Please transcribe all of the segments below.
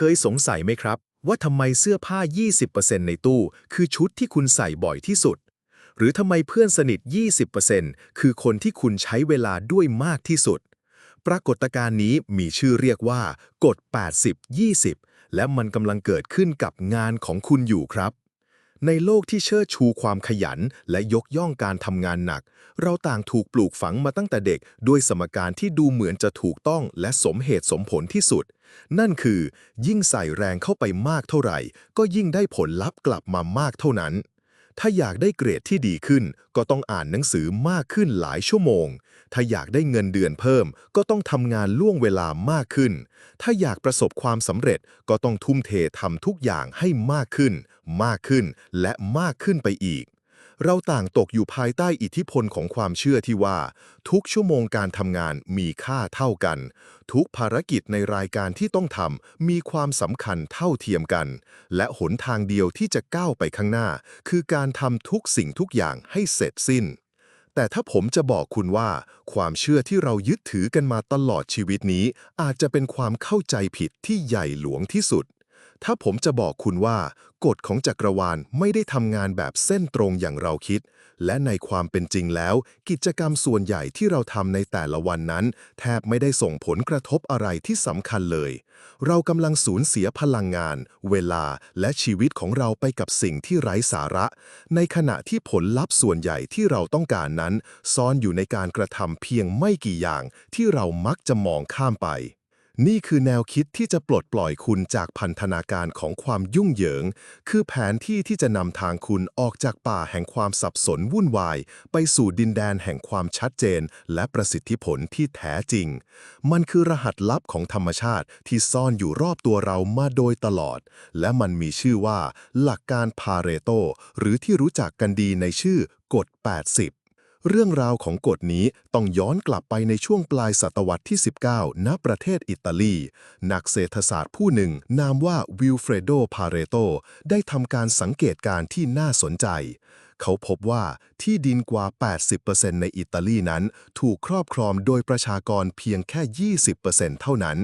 เคยสงสัยไหมครับ ว่าทำไมเสื้อผ้า 20%ในตู้ คือชุดที่คุณใส่บ่อยที่สุด หรือทำไมเพื่อนสนิท 20%คือคนที่คุณใช้เวลาด้วยมากที่สุด ปรากฏการณ์นี้มีชื่อเรียกว่ากฎ 80-20 และมันกำลังเกิดขึ้นกับงานของคุณอยู่ครับ ในโลกที่เชิดชูความขยันและยกย่องการทำงานหนัก เราต่างถูกปลูกฝังมาตั้งแต่เด็ก ด้วยสมการที่ดูเหมือนจะถูกต้องและสมเหตุสมผลที่สุด นั่นคือ ยิ่งใส่แรงเข้าไปมากเท่าไหร่ ก็ยิ่งได้ผลลัพธ์กลับมามากเท่านั้น ถ้าอยากได้เกรดที่ดีขึ้น ก็ต้องอ่านหนังสือมากขึ้นหลายชั่วโมง ถ้าอยากได้เงินเดือนเพิ่ม ก็ต้องทำงานล่วงเวลามากขึ้น ถ้าอยากประสบความสำเร็จก็ต้องทุ่มเททำทุกอย่างให้มากขึ้น มากขึ้นและมากขึ้นไปอีก เราต่างตกอยู่ภายใต้อิทธิพลของความเชื่อที่ว่า ทุกชั่วโมงการทำงานมีค่าเท่ากัน ทุกภารกิจในรายการที่ต้องทำมีความสำคัญเท่าเทียมกัน และหนทางเดียวที่จะก้าวไปข้างหน้า คือการทำทุกสิ่งทุกอย่างให้เสร็จสิ้นแต่ถ้าผมจะบอกคุณว่า ความเชื่อที่เรายึดถือกันมาตลอดชีวิตนี้ อาจจะเป็นความเข้าใจผิดที่ใหญ่หลวงที่สุด ถ้าผมจะบอกคุณว่า กฎของจักรวาลไม่ได้ทำงานแบบเส้นตรงอย่างเราคิด และในความเป็นจริงแล้ว กิจกรรมส่วนใหญ่ที่เราทำในแต่ละวันนั้น แทบไม่ได้ส่งผลกระทบอะไรที่สำคัญเลย เรากำลังสูญเสียพลังงาน เวลาและชีวิตของเราไปกับสิ่งที่ไร้สาระ ในขณะที่ผลลัพธ์ส่วนใหญ่ที่เราต้องการนั้น ซ่อนอยู่ในการกระทำเพียงไม่กี่อย่างที่เรามักจะมองข้ามไป นี่คือแนวคิดที่จะปลดปล่อยคุณจากพันธนาการของความยุ่งเหยิง คือแผนที่ที่จะนำทางคุณออกจากป่าแห่งความสับสนวุ่นวาย ไปสู่ดินแดนแห่งความชัดเจน และประสิทธิผลที่แท้จริง มันคือรหัสลับของธรรมชาติที่ซ่อนอยู่รอบตัวเรามาโดยตลอด และมันมีชื่อว่า หลักการพาเรโต หรือที่รู้จักกันดีในชื่อกฎ 80 เรื่องราวของกฎนี้ต้องย้อนกลับไปในช่วงปลายศตวรรษที่ 19 ณ ประเทศอิตาลี นักเศรษฐศาสตร์ผู้หนึ่ง นามว่าวิลเฟรโด พาเรโต ได้ทำการสังเกตการณ์ที่น่าสนใจ เขาพบว่าที่ดินกว่า 80%ในอิตาลีนั้น ถูกครอบครองโดยประชากรเพียงแค่ 20%เท่านั้น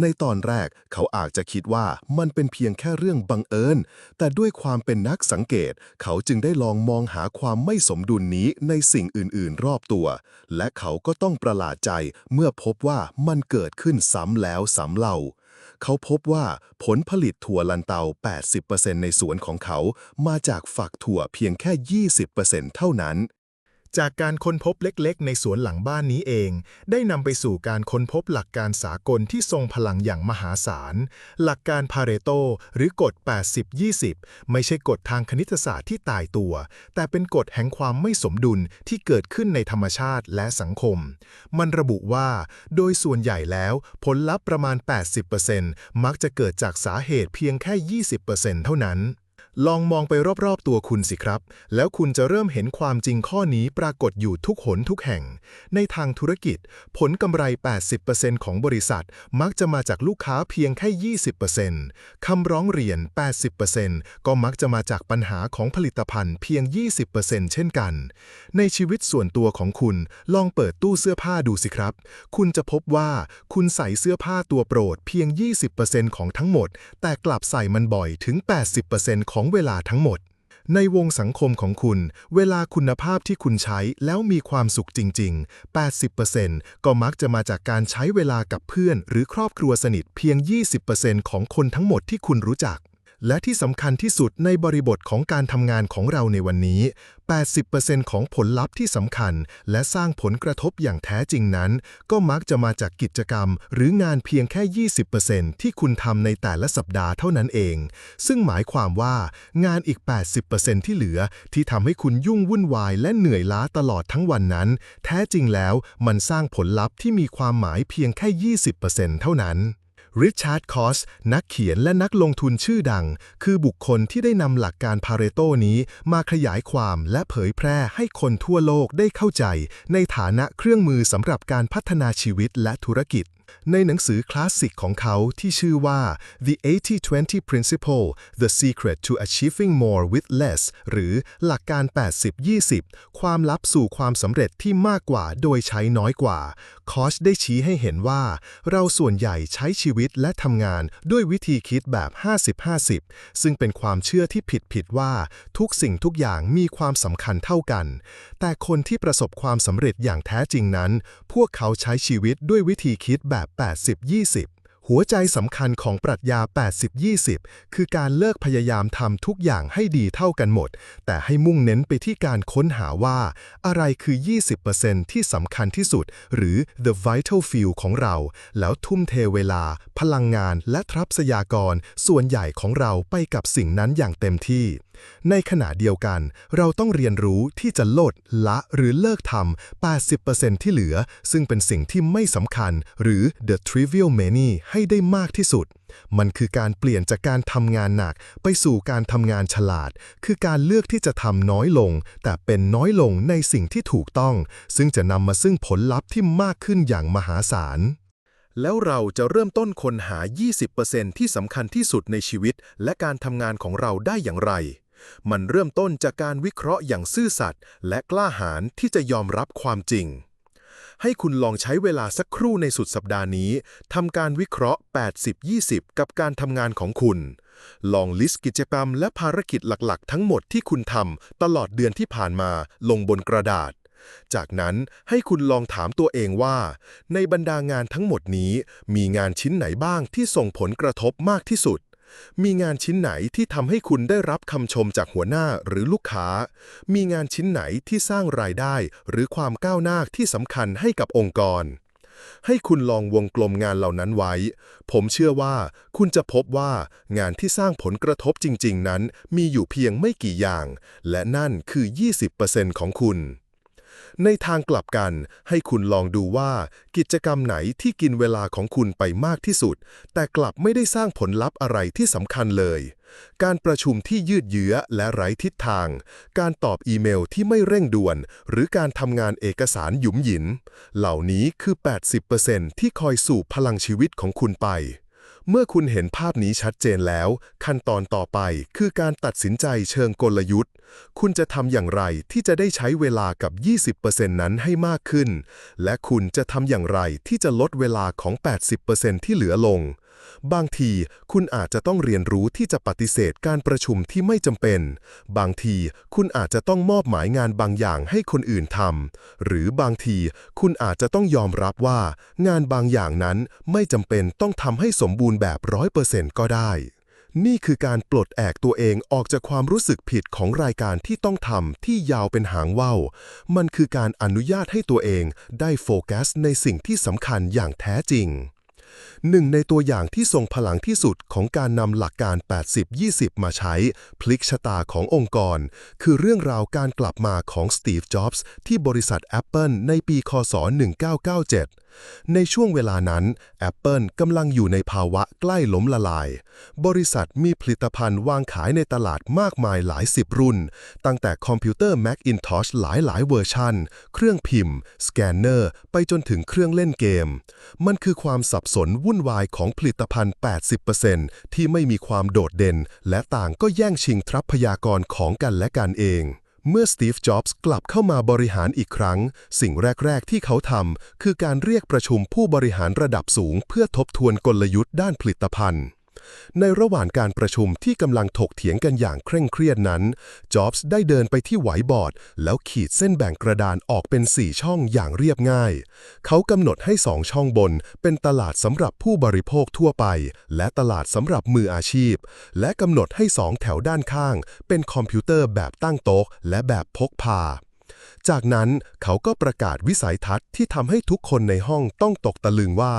ในตอนแรกเขาอาจจะคิดว่ามันเป็นเพียงแค่เรื่องบังเอิญ แต่ด้วยความเป็นนักสังเกต เขาจึงได้ลองมองหาความไม่สมดุลนี้ในสิ่งอื่น ๆ รอบตัว และเขาก็ต้องประหลาดใจเมื่อพบว่ามันเกิดขึ้นซ้ำแล้วซ้ำเล่าเขาพบว่าผลผลิตถั่วลันเตา 80%ในสวนของเขา มาจากฝักถั่วเพียงแค่ 20%เท่านั้น จากการค้นพบเล็กๆ ในสวนหลังบ้านนี้เอง ได้นำไปสู่การค้นพบหลักการสากลที่ทรงพลังอย่างมหาศาล หลักการพาเรโตหรือกฎ 80-20 ไม่ใช่กฎทางคณิตศาสตร์ที่ตายตัว แต่เป็นกฎแห่งความไม่สมดุลที่เกิดขึ้นในธรรมชาติและสังคม มันระบุว่า โดยส่วนใหญ่แล้วผลลัพธ์ประมาณ 80%มักจะเกิดจากสาเหตุเพียงแค่ 20%เท่านั้น ลองมองไปรอบๆตัวคุณสิครับ แล้วคุณจะเริ่มเห็นความจริงข้อนี้ปรากฏอยู่ทุกหนทุกแห่ง ในทางธุรกิจ ผลกำไร 80%ของบริษัท มักจะมาจากลูกค้าเพียงแค่ 20%คำร้องเรียน 80%ก็มักจะมาจากปัญหาของผลิตภัณฑ์เพียง 20%เช่นกัน ในชีวิตส่วนตัวของคุณ ลองเปิดตู้เสื้อผ้าดูสิครับ คุณจะพบว่าคุณใส่เสื้อผ้าตัวโปรดเพียง 20%ของทั้งหมด แต่กลับใส่มันบ่อยถึง 80%ของของเวลาทั้งหมด ในวงสังคมของคุณ เวลาคุณภาพที่คุณใช้แล้วมีความสุขจริง ๆ 80%ก็มักจะมาจากการใช้เวลากับเพื่อน หรือครอบครัวสนิทเพียง 20%ของคนทั้งหมดที่คุณรู้จัก และที่สำคัญที่สุดในบริบทของการทำงานของเราในวันนี้ 80%ของผลลัพธ์ที่สำคัญ และสร้างผลกระทบอย่างแท้จริงนั้น ก็มักจะมาจากกิจกรรม หรืองานเพียงแค่ 20%ที่คุณทำในแต่ละสัปดาห์เท่านั้นเอง ซึ่งหมายความว่างานอีก 80%ที่เหลือ ที่ทำให้คุณยุ่งวุ่นวาย และเหนื่อยล้าตลอดทั้งวันนั้น แท้จริงแล้วมันสร้างผลลัพธ์ที่มีความหมายเพียงแค่ 20%เท่านั้น ริชาร์ดคอสนักเขียนและนักลงทุนชื่อดัง คือบุคคลที่ได้นำหลักการพาเรโตนี้มาขยายความและเผยแพร่ให้คนทั่วโลกได้เข้าใจ ในฐานะเครื่องมือสำหรับการพัฒนาชีวิตและธุรกิจ ในหนังสือคลาสสิกของเขาที่ชื่อว่า The 80-20 Principle The Secret to Achieving More with Less หรือหลักการ 80-20 ความลับสู่ความสำเร็จที่มากกว่าโดยใช้น้อยกว่า คอชได้ชี้ให้เห็นว่า เราส่วนใหญ่ใช้ชีวิตและทำงานด้วยวิธีคิดแบบ 50-50 ซึ่งเป็นความเชื่อที่ผิดๆว่า ทุกสิ่งทุกอย่างมีความสำคัญเท่ากัน แต่คนที่ประสบความสำเร็จอย่างแท้จริงนั้น พวกเขาใช้ชีวิตด้วยวิธีคิดแบบ 80-20 หัวใจสำคัญของปรัชญา 80-20 คือการเลิกพยายามทำทุกอย่างให้ดีเท่ากันหมด แต่ให้มุ่งเน้นไปที่การค้นหาว่า อะไรคือ 20%ที่สำคัญที่สุด หรือ the vital few ของเรา แล้วทุ่มเทเวลา พลังงานและทรัพยากร ส่วนใหญ่ของเราไปกับสิ่งนั้นอย่างเต็มที่ในขณะเดียวกัน เราต้องเรียนรู้ที่จะลดละหรือเลิกทำ 80%ที่เหลือ ซึ่งเป็นสิ่งที่ไม่สำคัญ หรือ the trivial many ให้ได้มากที่สุด มันคือการเปลี่ยนจากการทำงานหนัก ไปสู่การทำงานฉลาด คือการเลือกที่จะทำน้อยลง แต่เป็นน้อยลงในสิ่งที่ถูกต้อง ซึ่งจะนำมาซึ่งผลลัพธ์ที่มากขึ้นอย่างมหาศาลแล้วเราจะเริ่มต้นค้นหา 20%ที่สำคัญที่สุดในชีวิต และการทำงานของเราได้อย่างไร มันเริ่มต้นจากการวิเคราะห์อย่างซื่อสัตย์และกล้าหาญที่จะยอมรับความจริง ให้คุณลองใช้เวลาสักครู่ในสุดสัปดาห์นี้ทำการวิเคราะห์ 80-20 กับการทำงานของคุณ ลองลิสต์กิจกรรมและภารกิจหลักๆ ทั้งหมดที่คุณทำตลอดเดือนที่ผ่านมาลงบนกระดาษจากนั้นให้คุณลองถามตัวเองว่า ในบรรดางานทั้งหมดนี้มีงานชิ้นไหนบ้างที่ส่งผลกระทบมากที่สุด มีงานชิ้นไหนที่ทำให้คุณได้รับคำชมจากหัวหน้าหรือลูกค้า มีงานชิ้นไหนที่สร้างรายได้หรือความก้าวหน้าที่สำคัญให้กับองค์กร ให้คุณลองวงกลมงานเหล่านั้นไว้ ผมเชื่อว่าคุณจะพบว่างานที่สร้างผลกระทบจริง ๆ นั้น มีอยู่เพียงไม่กี่อย่าง และนั่นคือ 20%ของคุณ ในทางกลับกัน ให้คุณลองดูว่า กิจกรรมไหนที่กินเวลาของคุณไปมากที่สุด แต่กลับไม่ได้สร้างผลลัพธ์อะไรที่สำคัญเลย การประชุมที่ยืดเยื้อและไร้ทิศทาง การตอบอีเมลที่ไม่เร่งด่วน หรือการทำงานเอกสารหยุมหยิน เหล่านี้คือ 80%ที่คอยสูบพลังชีวิตของคุณไป เมื่อคุณเห็นภาพนี้ชัดเจนแล้ว ขั้นตอนต่อไปคือการตัดสินใจเชิงกลยุทธ์ คุณจะทำอย่างไรที่จะได้ใช้เวลากับ 20%นั้นให้มากขึ้น และคุณจะทำอย่างไรที่จะลดเวลาของ 80%ที่เหลือลง บางทีคุณอาจจะต้องเรียนรู้ที่จะปฏิเสธการประชุมที่ไม่จำเป็น บางทีคุณอาจจะต้องมอบหมายงานบางอย่างให้คนอื่นทำหรือบางทีคุณอาจจะต้องยอมรับว่า งานบางอย่างนั้นไม่จำเป็นต้องทำให้สมบูรณ์แบบร้อยเปอร์เซ็นต์ก็ได้ นี่คือการปลดแอกตัวเองออกจากความรู้สึกผิดของรายการที่ต้องทำที่ยาวเป็นหางว่าวมันคือการอนุญาตให้ตัวเองได้โฟกัสในสิ่งที่สำคัญอย่างแท้จริง หนึ่งในตัวอย่างที่ทรงพลังที่สุดของการนำหลักการ 80-20 มาใช้ พลิกชะตาขององค์กร คือเรื่องราวการกลับมาของสตีฟ จ็อบส์ที่บริษัท Apple ในปีคศ 1997 ในช่วงเวลานั้น Apple กำลังอยู่ในภาวะใกล้ล้มละลาย บริษัทมีผลิตภัณฑ์วางขายในตลาดมากมายหลายสิบรุ่น ตั้งแต่คอมพิวเตอร์ Macintosh หลายหลายเวอร์ชัน เครื่องพิมพ์ สแกนเนอร์ ไปจนถึงเครื่องเล่นเกม มันคือความสับสนวุ่นวายของผลิตภัณฑ์ 80%ที่ไม่มีความโดดเด่น และต่างก็แย่งชิงทรัพยากรของกันและกันเอง เมื่อสตีฟ จ็อบส์กลับเข้ามาบริหารอีกครั้ง สิ่งแรก ๆ ที่เขาทำคือการเรียกประชุมผู้บริหารระดับสูง เพื่อทบทวนกลยุทธ์ด้านผลิตภัณฑ์ ในระหว่างการประชุมที่กำลังถกเถียงกันอย่างเคร่งเครียดนั้น จ็อบส์ได้เดินไปที่ไหวบอร์ด แล้วขีดเส้นแบ่งกระดานออกเป็น 4 ช่องอย่างเรียบง่าย เขากำหนดให้ 2 ช่องบน เป็นตลาดสำหรับผู้บริโภคทั่วไป และตลาดสำหรับมืออาชีพ และกำหนดให้ 2 แถวด้านข้าง เป็นคอมพิวเตอร์แบบตั้งโต๊ะและแบบพกพา จากนั้นเขาก็ประกาศวิสัยทัศน์ที่ทำให้ทุกคนในห้องต้องตกตะลึงว่า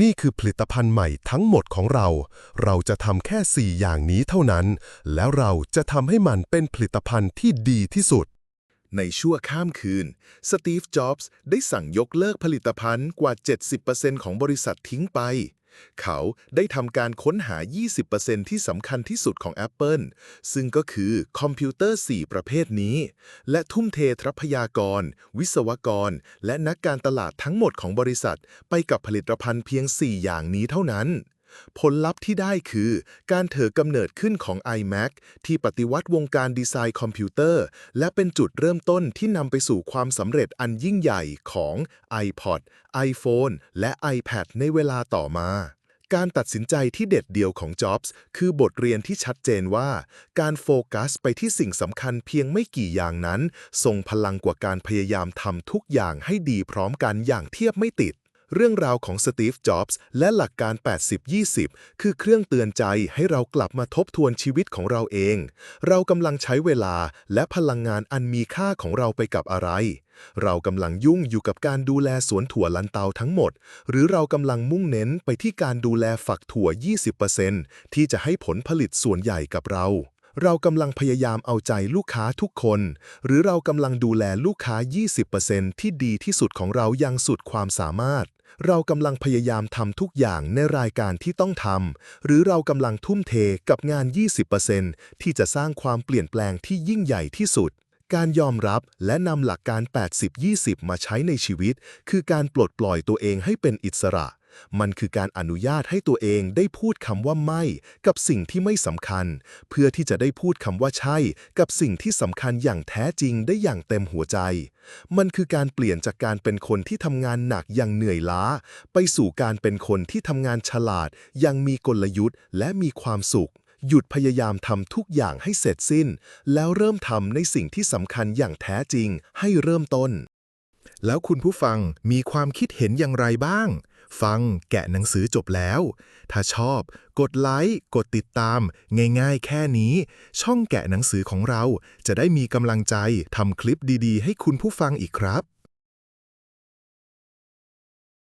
นี่คือผลิตภัณฑ์ใหม่ทั้งหมดของเรา เราจะทำแค่ 4 อย่างนี้เท่านั้น แล้วเราจะทำให้มันเป็นผลิตภัณฑ์ที่ดีที่สุด ในชั่วข้ามคืน สตีฟ จ็อบส์ได้สั่งยกเลิกผลิตภัณฑ์กว่า 70%ของบริษัททิ้งไป เขาได้ทำการค้นหา 20%ที่สำคัญที่สุดของ Apple ซึ่งก็คือคอมพิวเตอร์ 4 ประเภทนี้ และทุ่มเททรัพยากร วิศวกร และนักการตลาดทั้งหมดของบริษัท ไปกับผลิตภัณฑ์เพียง 4 อย่างนี้เท่านั้น ผลลัพธ์ที่ได้คือการเถอกำเนิดขึ้นของ iMac ที่ปฏิวัติวงการดีไซน์คอมพิวเตอร์ และเป็นจุดเริ่มต้นที่นำไปสู่ความสำเร็จอันยิ่งใหญ่ของ iPod iPhone และ iPad ในเวลาต่อมา การตัดสินใจที่เด็ดเดี่ยวของ Jobs คือบทเรียนที่ชัดเจนว่า การโฟกัสไปที่สิ่งสำคัญเพียงไม่กี่อย่างนั้นทรงพลังกว่าการพยายามทำทุกอย่างให้ดีพร้อมกันอย่างเทียบไม่ติด เรื่องราวของสตีฟ จ็อบส์ และหลักการ 80-20 คือเครื่องเตือนใจให้เรากลับมาทบทวนชีวิตของเราเอง เรากำลังใช้เวลาและพลังงานอันมีค่าของเราไปกับอะไร เรากำลังยุ่งอยู่กับการดูแลสวนถั่วลันเตาทั้งหมด หรือเรากำลังมุ่งเน้นไปที่การดูแลฝักถั่ว 20%ที่จะให้ผลผลิตส่วนใหญ่กับเรา เรากำลังพยายามเอาใจลูกค้าทุกคน หรือเรากำลังดูแลลูกค้า 20%ที่ดีที่สุดของเราอย่างสุดความสามารถ เรากำลังพยายามทำทุกอย่างในรายการที่ต้องทำ หรือเรากำลังทุ่มเทกับงาน 20%ที่จะสร้างความเปลี่ยนแปลงที่ยิ่งใหญ่ที่สุด การยอมรับและนำหลักการ 80-20 มาใช้ในชีวิต คือการปลดปล่อยตัวเองให้เป็นอิสระ มันคือการอนุญาตให้ตัวเองได้พูดคำว่าไม่ กับสิ่งที่ไม่สำคัญ เพื่อที่จะได้พูดคำว่าใช่ กับสิ่งที่สำคัญอย่างแท้จริงได้อย่างเต็มหัวใจ มันคือการเปลี่ยนจากการเป็นคนที่ทำงานหนักอย่างเหนื่อยล้า ไปสู่การเป็นคนที่ทำงานฉลาดอยังมีกลยุทธ์และมีความสุขหยุดพยายามทำทุกอย่างให้เสร็จสิ้น แล้วเริ่มทำในสิ่งที่สำคัญอย่างแท้จริงให้เริ่มต้น แล้วคุณผู้ฟังมีความคิดเห็นอย่างไรบ้าง ฟังแกะหนังสือจบแล้ว ถ้าชอบ กดไลค์ กดติดตาม ง่ายๆ แค่นี้ ช่องแกะหนังสือของเราจะได้มีกำลังใจทำคลิปดีๆ ให้คุณผู้ฟังอีกครับ